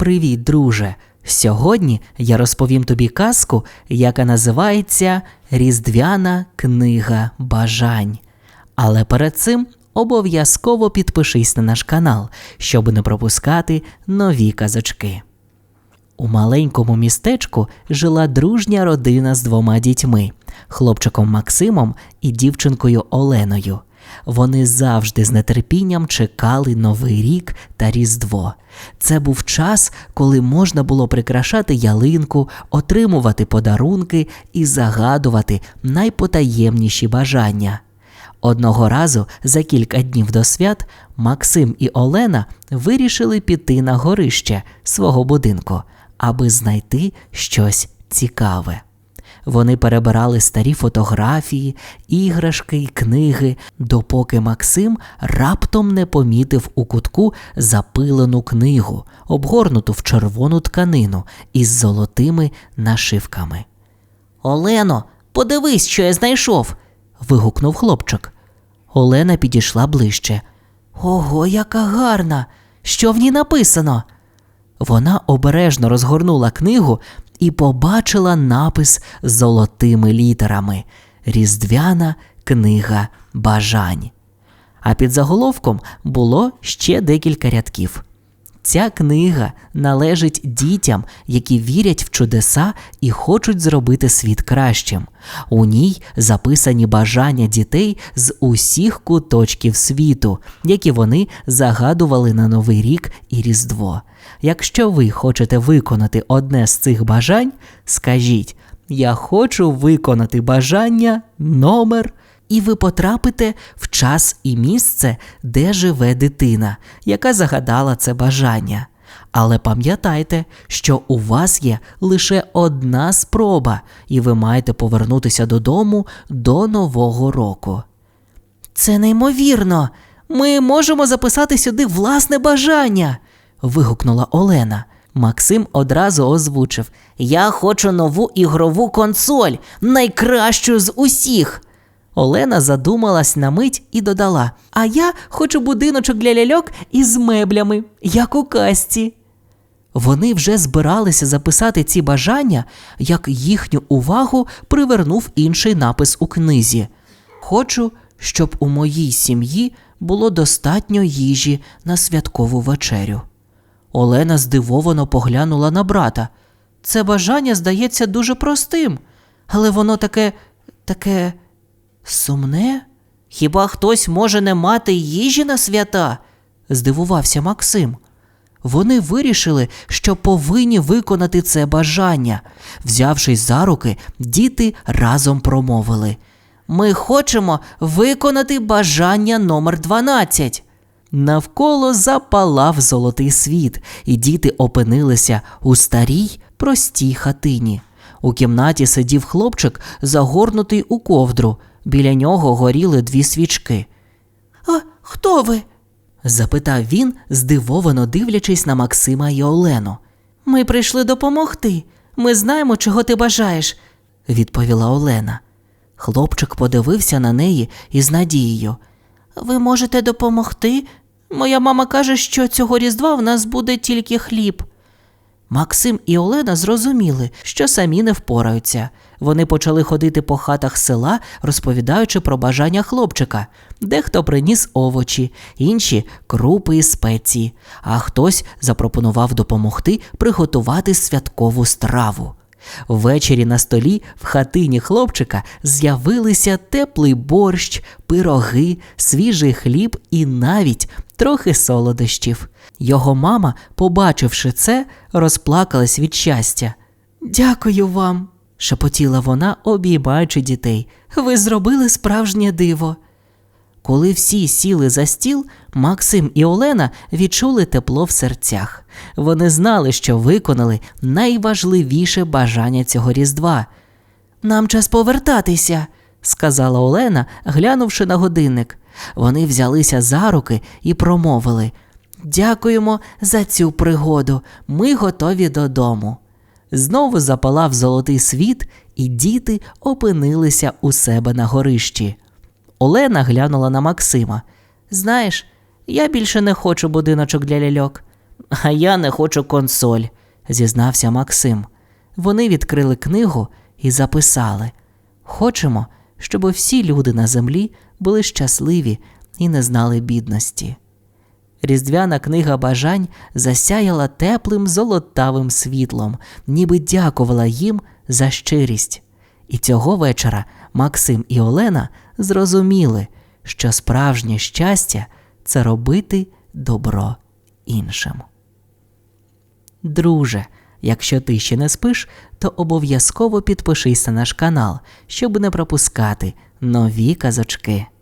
Привіт, друже! Сьогодні я розповім тобі казку, яка називається Різдвяна книга бажань. Але перед цим обов'язково підпишись на наш канал, щоб не пропускати нові казочки. У маленькому містечку жила дружня родина з двома дітьми хлопчиком Максимом і дівчинкою Оленою. Вони завжди з нетерпінням чекали Новий рік та Різдво. Це був час, коли можна було прикрашати ялинку, отримувати подарунки і загадувати найпотаємніші бажання. Одного разу за кілька днів до свят Максим і Олена вирішили піти на горище свого будинку, аби знайти щось цікаве. Вони перебирали старі фотографії, іграшки й книги, допоки Максим раптом не помітив у кутку запилену книгу, обгорнуту в червону тканину із золотими нашивками. Олено, подивись, що я знайшов. вигукнув хлопчик. Олена підійшла ближче. Ого, яка гарна! Що в ній написано? Вона обережно розгорнула книгу і побачила напис золотими літерами Різдвяна книга бажань. А під заголовком було ще декілька рядків. Ця книга належить дітям, які вірять в чудеса і хочуть зробити світ кращим. У ній записані бажання дітей з усіх куточків світу, які вони загадували на Новий рік і Різдво. Якщо ви хочете виконати одне з цих бажань, скажіть: Я хочу виконати бажання номер. І ви потрапите в час і місце, де живе дитина, яка загадала це бажання. Але пам'ятайте, що у вас є лише одна спроба, і ви маєте повернутися додому до Нового року. Це неймовірно. Ми можемо записати сюди власне бажання. вигукнула Олена. Максим одразу озвучив: Я хочу нову ігрову консоль, найкращу з усіх. Олена задумалась на мить і додала: А я хочу будиночок для ляльок із меблями, як у казці. Вони вже збиралися записати ці бажання, як їхню увагу привернув інший напис у книзі. Хочу, щоб у моїй сім'ї було достатньо їжі на святкову вечерю. Олена здивовано поглянула на брата. Це бажання здається дуже простим, але воно таке, таке сумне. Хіба хтось може не мати їжі на свята? здивувався Максим. Вони вирішили, що повинні виконати це бажання. Взявшись за руки, діти разом промовили: Ми хочемо виконати бажання номер 12. Навколо запалав золотий світ, і діти опинилися у старій простій хатині. У кімнаті сидів хлопчик, загорнутий у ковдру. Біля нього горіли дві свічки. А хто ви? запитав він, здивовано дивлячись на Максима і Олену. Ми прийшли допомогти. Ми знаємо, чого ти бажаєш, відповіла Олена. Хлопчик подивився на неї із надією. Ви можете допомогти? Моя мама каже, що цього різдва в нас буде тільки хліб. Максим і Олена зрозуміли, що самі не впораються. Вони почали ходити по хатах села, розповідаючи про бажання хлопчика. Дехто приніс овочі, інші крупи і спеції, а хтось запропонував допомогти приготувати святкову страву. Ввечері на столі в хатині хлопчика з'явилися теплий борщ, пироги, свіжий хліб і навіть трохи солодощів. Його мама, побачивши це, розплакалась від щастя. Дякую вам, шепотіла вона, обіймаючи дітей. Ви зробили справжнє диво. Коли всі сіли за стіл, Максим і Олена відчули тепло в серцях. Вони знали, що виконали найважливіше бажання цього Різдва. Нам час повертатися, сказала Олена, глянувши на годинник. Вони взялися за руки і промовили Дякуємо за цю пригоду. Ми готові додому. Знову запалав золотий світ, і діти опинилися у себе на горищі. Олена глянула на Максима. Знаєш, я більше не хочу будиночок для ляльок. А я не хочу консоль, зізнався Максим. Вони відкрили книгу і записали: Хочемо, щоб всі люди на землі були щасливі і не знали бідності. Різдвяна книга бажань засяяла теплим золотавим світлом, ніби дякувала їм за щирість. І цього вечора Максим і Олена зрозуміли, що справжнє щастя це робити добро іншим. Друже, якщо ти ще не спиш, то обов'язково підпишись на наш канал, щоб не пропускати нові казочки.